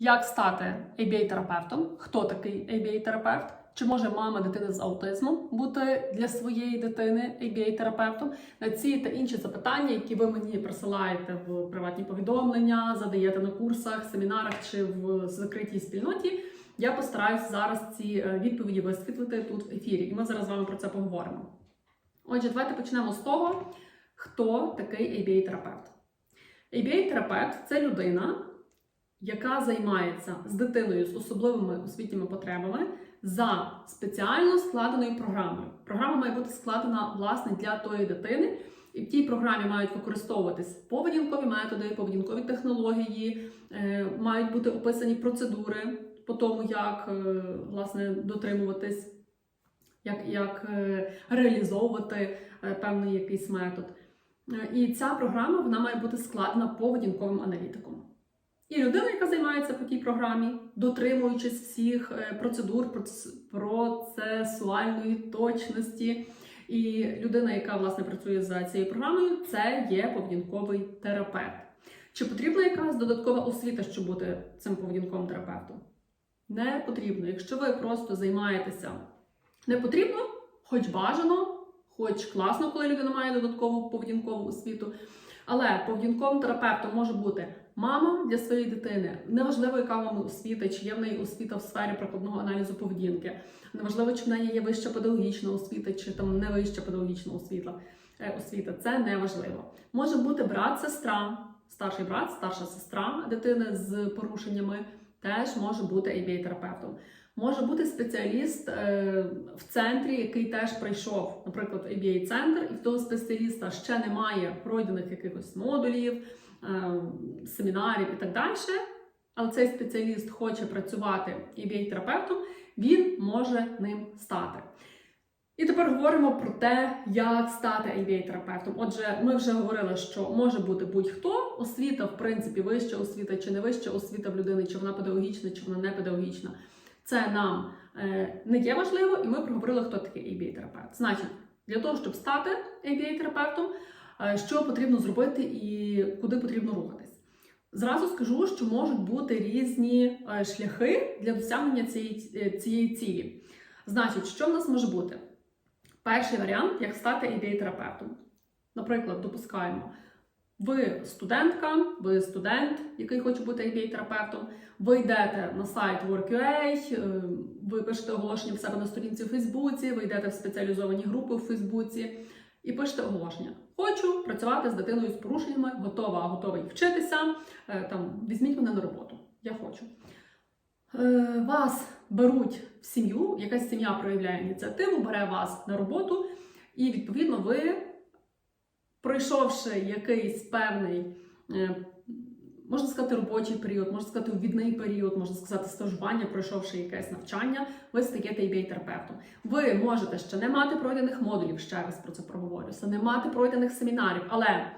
Як стати ABA-терапевтом? Хто такий ABA-терапевт? Чи може мама дитини з аутизмом бути для своєї дитини ABA-терапевтом? На ці та інші запитання, які ви мені присилаєте в приватні повідомлення, задаєте на курсах, семінарах чи в закритій спільноті, я постараюсь зараз ці е, відповіді висвітлити тут в ефірі. І ми зараз з вами про це поговоримо. Отже, давайте почнемо з того, хто такий ABA-терапевт. ABA-терапевт це людина, яка займається з дитиною з особливими освітніми потребами за спеціально складеною програмою. Програма має бути складена власне для тої дитини, і в тій програмі мають використовуватись поведінкові методи, поведінкові технології, е, мають бути описані процедури по тому, як е, власне дотримуватись, як, як е, реалізовувати певний якийсь метод. І ця програма вона має бути складена поведінковим аналітиком. І людина, яка займається по тій програмі, дотримуючись всіх е, процедур процесуальної точності. І людина, яка власне працює за цією програмою, це є поведінковий терапевт. Чи потрібна якась додаткова освіта, щоб бути цим поведінковим терапевтом? Не потрібно. Якщо ви просто займаєтеся, не потрібно, хоч бажано, хоч класно, коли людина має додаткову поведінкову освіту. Але поведінковим терапевтом може бути мама для своєї дитини. Неважливо, яка вам освіта, чи є в неї освіта в сфері прикладного аналізу поведінки. Неважливо, чи в неї є вища педагогічна освіта, чи там не вища педагогічна освіта. Е, освіта. Це важливо. Може бути брат, сестра, старший брат, старша сестра дитини з порушеннями, теж може бути ABA-терапевтом. Може бути спеціаліст е, в центрі, який теж прийшов, наприклад, в ABA-центр, і в того спеціаліста ще немає пройдених якихось модулів, е, семінарів і так далі. Але цей спеціаліст хоче працювати ABA-терапевтом, він може ним стати. І тепер говоримо про те, як стати ABA-терапевтом. Отже, ми вже говорили, що може бути будь-хто. Освіта, в принципі, вища освіта чи не вища освіта в людини, чи вона педагогічна, чи вона не педагогічна. Це нам е, не є важливо, і ми проговорили, хто такий ABA-терапевт. Значить, для того, щоб стати ABA-терапевтом, е, що потрібно зробити і куди потрібно рухатись. Зразу скажу, що можуть бути різні е, шляхи для досягнення цієї, цієї цілі. Значить, що в нас може бути? Перший варіант, як стати ABA-терапевтом. Наприклад, допускаємо, ви студентка, ви студент, який хоче бути ABA-терапевтом, ви йдете на сайт Work.ua, е, ви пишете оголошення в себе на сторінці у Фейсбуці, ви йдете в спеціалізовані групи у Фейсбуці і пишете оголошення. Хочу працювати з дитиною з порушеннями, готова, готовий вчитися. е, Там візьміть мене на роботу. Я хочу. Е, Вас беруть в сім'ю, якась сім'я проявляє ініціативу, бере вас на роботу, і відповідно ви, пройшовши якийсь певний, е, можна сказати, робочий період, можна сказати, ввідний період, можна сказати, стажування, пройшовши якесь навчання, ви стаєте ABA-терапевтом. Ви можете ще не мати пройдених модулів, ще раз про це проговорюся, не мати пройдених семінарів, але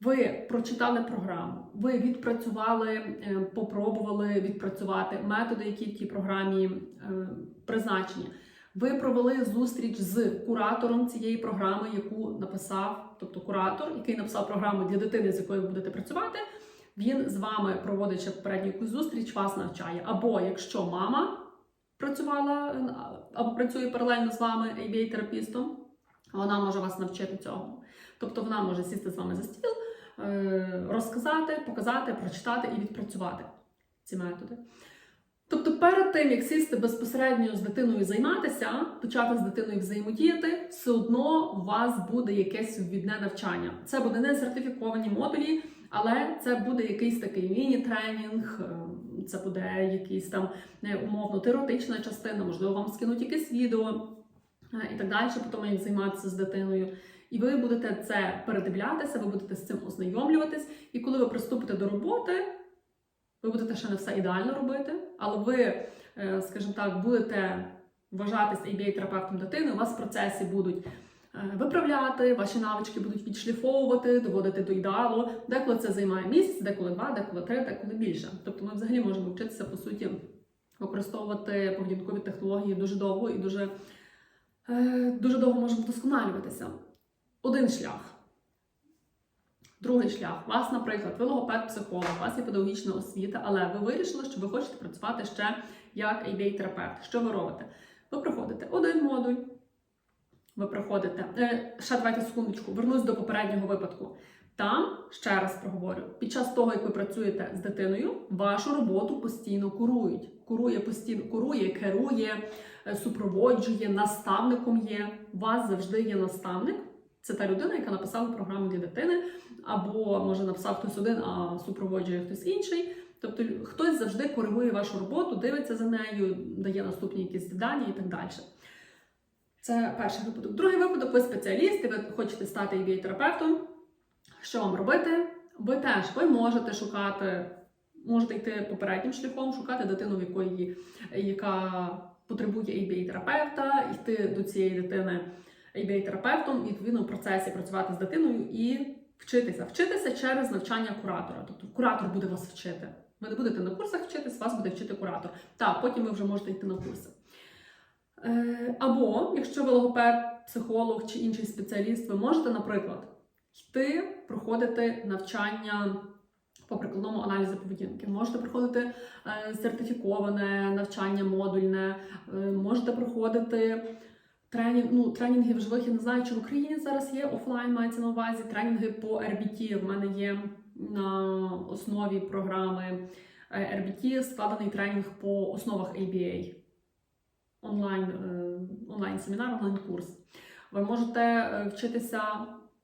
ви прочитали програму, ви відпрацювали, е, попробували відпрацювати методи, які в тій програмі е, призначені. Ви провели зустріч з куратором цієї програми, яку написав, тобто куратор, який написав програму для дитини, з якою ви будете працювати. Він з вами проводить ще попередню якусь зустріч, вас навчає. Або якщо мама працювала е, або працює паралельно з вами ABA-терапістом, вона може вас навчити цього. Тобто вона може сісти з вами за стіл, е, розказати, показати, прочитати і відпрацювати ці методи. Тобто, перед тим, як сісти безпосередньо з дитиною займатися, почати з дитиною взаємодіяти, все одно у вас буде якесь ввідне навчання. Це буде не сертифіковані модулі, але це буде якийсь такий міні-тренінг, е, це буде якийсь там е, умовно теоретична частина, можливо, вам скинуть якесь відео е, і так далі, по тому, як займатися з дитиною. І ви будете це передивлятися, ви будете з цим ознайомлюватись. І коли ви приступите до роботи, ви будете ще не все ідеально робити, але ви, е, скажімо так, будете вважатись ABA-терапевтом дитини, у вас в процесі будуть е, виправляти, ваші навички будуть відшліфовувати, доводити до ідеалу. Деколи це займає місяць, деколи два, деколи три, деколи більше. Тобто ми взагалі можемо вчитися, по суті, використовувати поведінкові технології дуже довго і дуже, е, дуже довго можемо вдосконалюватися. Один шлях. Другий шлях. Вас, наприклад, ви логопед-психолог, у вас є педагогічна освіта, але ви вирішили, що ви хочете працювати ще як ABA-терапевт. Що ви робите? Ви проходите один модуль, ви проходите. Е, ще давайте секундочку, вернусь до попереднього випадку. Там, ще раз проговорю, під час того, як ви працюєте з дитиною, вашу роботу постійно курують. Курує постійно, курує, керує, е, супроводжує, наставником є. У вас завжди є наставник. Це та людина, яка написала програму для дитини, або може написав хтось один, а супроводжує хтось інший. Тобто хтось завжди коригує вашу роботу, дивиться за нею, дає наступні якісь завдання і так далі. Це перший випадок. Другий випадок, ви спеціаліст, і ви хочете стати ABA-терапевтом. Що вам робити? Ви теж ви можете шукати, можете йти попереднім шляхом, шукати дитину, в якої яка потребує ABA-терапевта, йти до цієї дитини ABA-терапевтом, і відповідно в процесі працювати з дитиною і вчитися. Вчитися через навчання куратора. Тобто куратор буде вас вчити. Ви не будете на курсах вчитись, вас буде вчити куратор. Так, потім ви вже можете йти на курси. Е, Або, якщо ви логопед, психолог чи інший спеціаліст, ви можете, наприклад, йти проходити навчання по прикладному аналізу поведінки. Можете проходити е, сертифіковане навчання модульне, е, можете проходити тренінг, ну, тренінги в живих. Я не знаю, чи в Україні зараз є офлайн, мається на увазі тренінги по RBT. В мене є на основі програми е, RBT складений тренінг по основах ABA. Онлайн, е, онлайн семінар, онлайн курс. Ви можете е, вчитися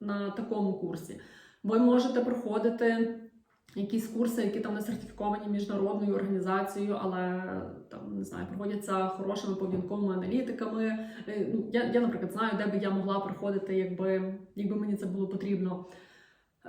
на такому курсі. Ви можете проходити якісь курси, які там не сертифіковані міжнародною організацією, але там не знаю, проводяться хорошими поведінковими аналітиками. Е, Ну, я, я, наприклад, знаю, де би я могла проходити, якби, якби мені це було потрібно.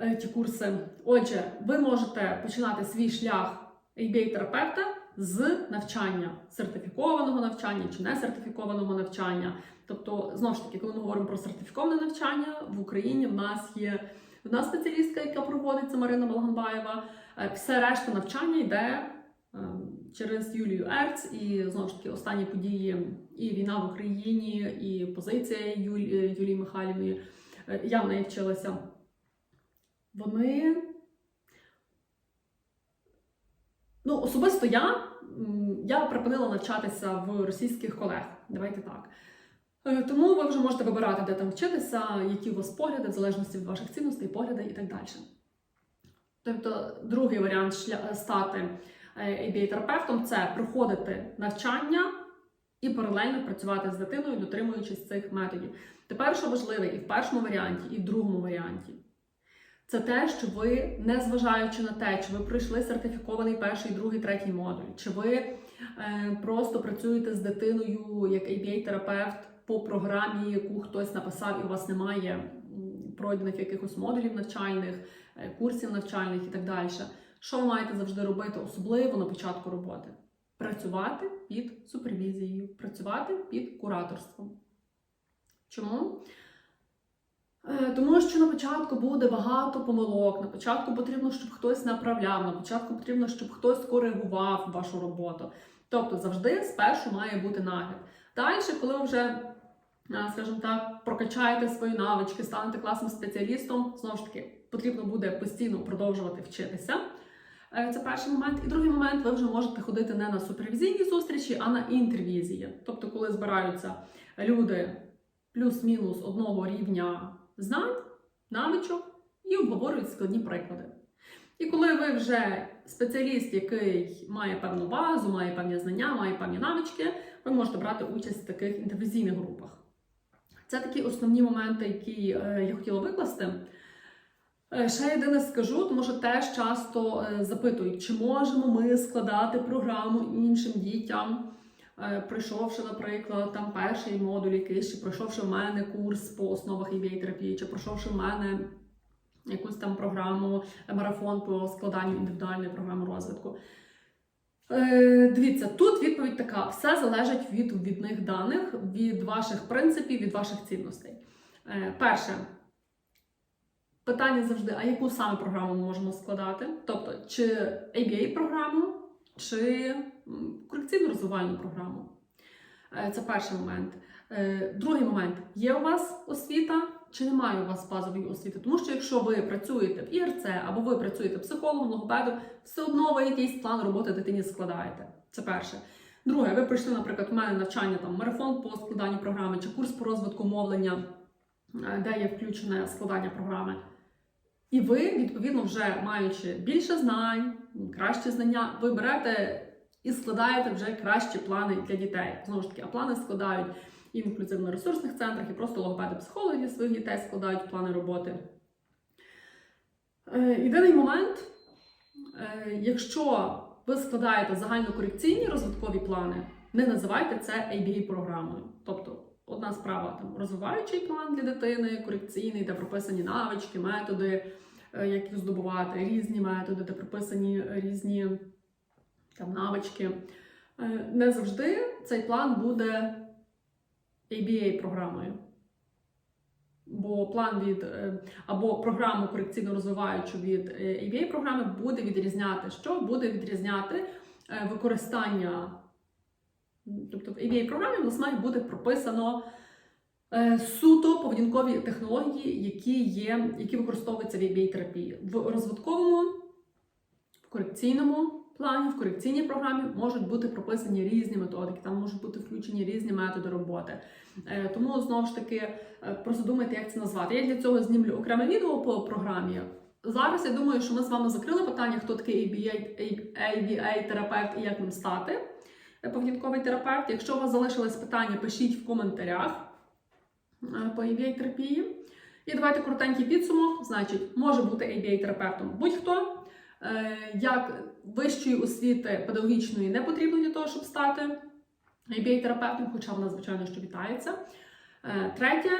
е, Ті курси. Отже, ви можете починати свій шлях ABA-терапевта з навчання сертифікованого навчання чи не сертифікованого навчання. Тобто, знову ж таки, коли ми говоримо про сертифіковане навчання в Україні, в нас є одна спеціалістка, яка проводить це Марина Балганбаєва. Е, Все решта навчання йде е, через Юлію Ерц, і знову ж таки останні події і війна в Україні, і позиція Юлі, е, Юлії Михайлівної. Я в неї вчилася. Вони. Ну, особисто я, я припинила навчатися в російських колег. Давайте так. Е, Тому ви вже можете вибирати, де там вчитися, які у вас погляди, в залежності від ваших цінностей, погляди і так далі. Тобто, другий варіант шля- стати е, ABA-терапевтом це проходити навчання і паралельно працювати з дитиною, дотримуючись цих методів. Тепер, що важливо, і в першому варіанті, і в другому варіанті. Це те, що ви, незважаючи на те, чи ви пройшли сертифікований перший, другий, третій модуль, чи ви е, просто працюєте з дитиною як ABA-терапевт по програмі, яку хтось написав, і у вас немає пройдених якихось модулів навчальних, е, курсів навчальних і так далі. Що ви маєте завжди робити, особливо на початку роботи? Працювати під супервізією, працювати під кураторством. Чому? Е, Тому що на початку буде багато помилок. На початку потрібно, щоб хтось направляв, на початку потрібно, щоб хтось коригував вашу роботу. Тобто завжди спершу має бути нагляд. Далі, коли ви вже, скажімо так, прокачаєте свої навички, станете класним спеціалістом, знову ж таки, потрібно буде постійно продовжувати вчитися. Е, Це перший момент. І другий момент, ви вже можете ходити не на супервізійні зустрічі, а на інтервізії. Тобто, коли збираються люди плюс-мінус одного рівня знань, навичок і обговорюють складні приклади. І коли ви вже спеціаліст, який має певну базу, має певні знання, має певні навички, ви можете брати участь в таких інтервізійних групах. Це такі основні моменти, які е, я хотіла викласти. Е, Ще єдине скажу, тому що теж часто е, запитують, чи можемо ми складати програму іншим дітям, пройшовши, наприклад, там перший модуль якийсь, чи пройшовши в мене курс по основах EBA терапії, чи пройшовши в мене якусь там програму, марафон по складанню індивідуальної програми розвитку. Е, Дивіться, тут відповідь така: все залежить від ввідних даних, від ваших принципів, від ваших цінностей. Е, Перше, питання завжди: а яку саме програму ми можемо складати? Тобто, чи ABA-програму, чи м, колекційну розвивальну програму? Е, Це перший момент. Другий момент: є у вас освіта чи немає у вас базової освіти. Тому що якщо ви працюєте в ІРЦ або ви працюєте психологом, логопедом, все одно ви якийсь план роботи дитині складаєте. Це перше. Друге, ви прийшли, наприклад, у мене навчання там марафон по складанню програми чи курс по розвитку мовлення, е, де є включене складання програми. І ви, відповідно, вже маючи більше знань, кращі знання, ви берете і складаєте вже кращі плани для дітей. Знову ж таки, а плани складають і в інклюзивно-ресурсних центрах, і просто логопеди-психологи своїх дітей складають плани роботи. Е, Єдиний момент, е, якщо ви складаєте загальнокорекційні розвиткові плани, не називайте це ABA-програмою. Тобто, одна справа там розвиваючий план для дитини, корекційний, де прописані навички, методи, е, як їх здобувати, різні методи, де прописані різні там, навички. Не завжди цей план буде ABA-програмою. Бо план від е, або програму корекційно розвиваючу від е, ABA-програми буде відрізняти що? Буде відрізняти е, використання. Тобто в ABA-програмі в нас має бути прописано суто поведінкові технології, які є, які використовуються в ABA-терапії. В розвитковому, в корекційному плані, в корекційній програмі можуть бути прописані різні методики, там можуть бути включені різні методи роботи. Е, Тому знову ж таки е, просто думайте, як це назвати. Я для цього знімлю окреме відео по програмі. Зараз я думаю, що ми з вами закрили питання, хто такий ABA-терапевт і як ним стати. е, Поведінковий терапевт. Якщо у вас залишились питання, пишіть в коментарях по ABA-терапії. І давайте коротенький підсумок. Значить, може бути ABA-терапевтом будь-хто. Е, Як вищої освіти педагогічної не потрібно для того, щоб стати ABA-терапевтом, хоча вона, звичайно, що вітається. Е, Третє,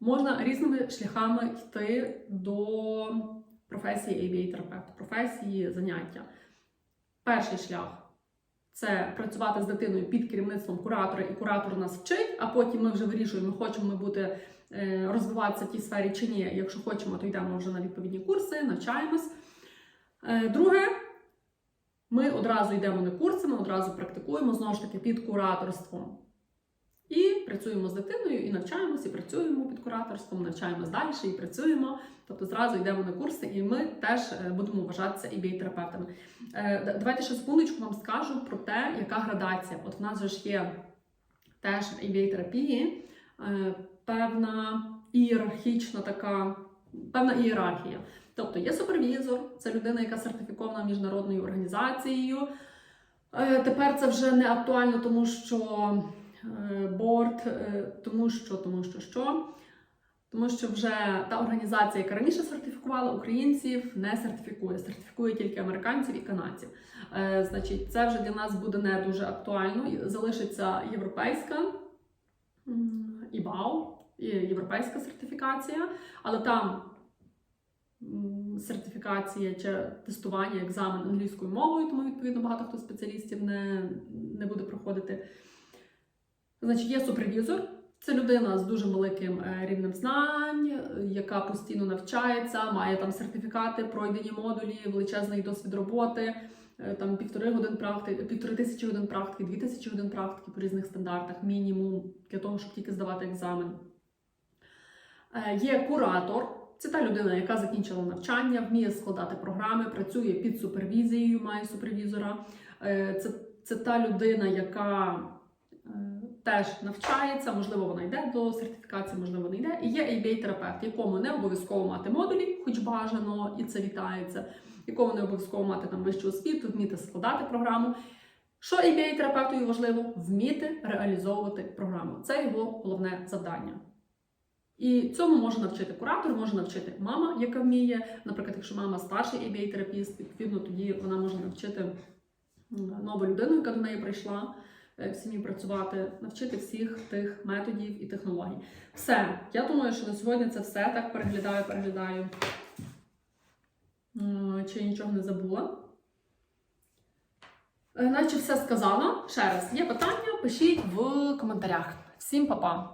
можна різними шляхами йти до професії ABA-терапевта, професії заняття. Перший шлях це працювати з дитиною під керівництвом куратора, і куратор нас вчить, а потім ми вже вирішуємо, хочемо ми бути е, розвиватися в тій сфері чи ні. Якщо хочемо, то йдемо вже на відповідні курси, навчаємось. Е, Друге, ми одразу йдемо на курси, ми одразу практикуємо знову ж таки під кураторством. І працюємо з дитиною, і навчаємося, і працюємо під кураторством, навчаємось далі і працюємо. Тобто зразу йдемо на курси, і ми теж е, будемо вважатися EBA-терапевтами. Е, Давайте ще секундочку вам скажу про те, яка градація. От в нас же ж є теж в EBA-терапії е, певна ієрархічна така, певна ієрархія. Тобто є супервізор, це людина, яка сертифікована міжнародною організацією. Е, Тепер це вже не актуально, тому що е, борт, е, тому що, тому що що. Тому що вже та організація, яка раніше сертифікувала українців, не сертифікує, сертифікує тільки американців і канадців. Е, Значить, це вже для нас буде не дуже актуально. Залишиться європейська м, ІБАУ, європейська сертифікація, але там сертифікація чи тестування, екзамен англійською мовою, тому відповідно багато хто спеціалістів не, не буде проходити. Значить, є супервізор. Це людина з дуже великим е, рівнем знань, яка постійно навчається, має там сертифікати, пройдені модулі, величезний досвід роботи, е, там півтори годин практики, півтори тисячі годин практики, дві тисячі годин практики по різних стандартах, мінімум для того, щоб тільки здавати екзамен. Е, Є куратор. Це та людина, яка закінчила навчання, вміє складати програми, працює під супервізією, має супервізора. Е, Це, це та людина, яка е, теж навчається, можливо, вона йде до сертифікації, можливо, не йде. І є ABA-терапевт, якому не обов'язково мати модулі, хоч бажано, і це вітається, якому не обов'язково мати там вищу освіту, вміти складати програму. Що ABA-терапевтою важливо? Вміти реалізовувати програму. Це його головне завдання. І цьому може навчити куратор, може навчити мама, яка вміє. Наприклад, якщо мама старший ABA-терапіст, відповідно тоді вона може навчити нову людину, яка до неї прийшла е, в сім'ї працювати, навчити всіх тих методів і технологій. Все, я думаю, що на сьогодні це все так переглядаю, переглядаю. Чи нічого не забула. Е, Наче все сказала. Ще раз, є питання, пишіть в коментарях. Всім па-па!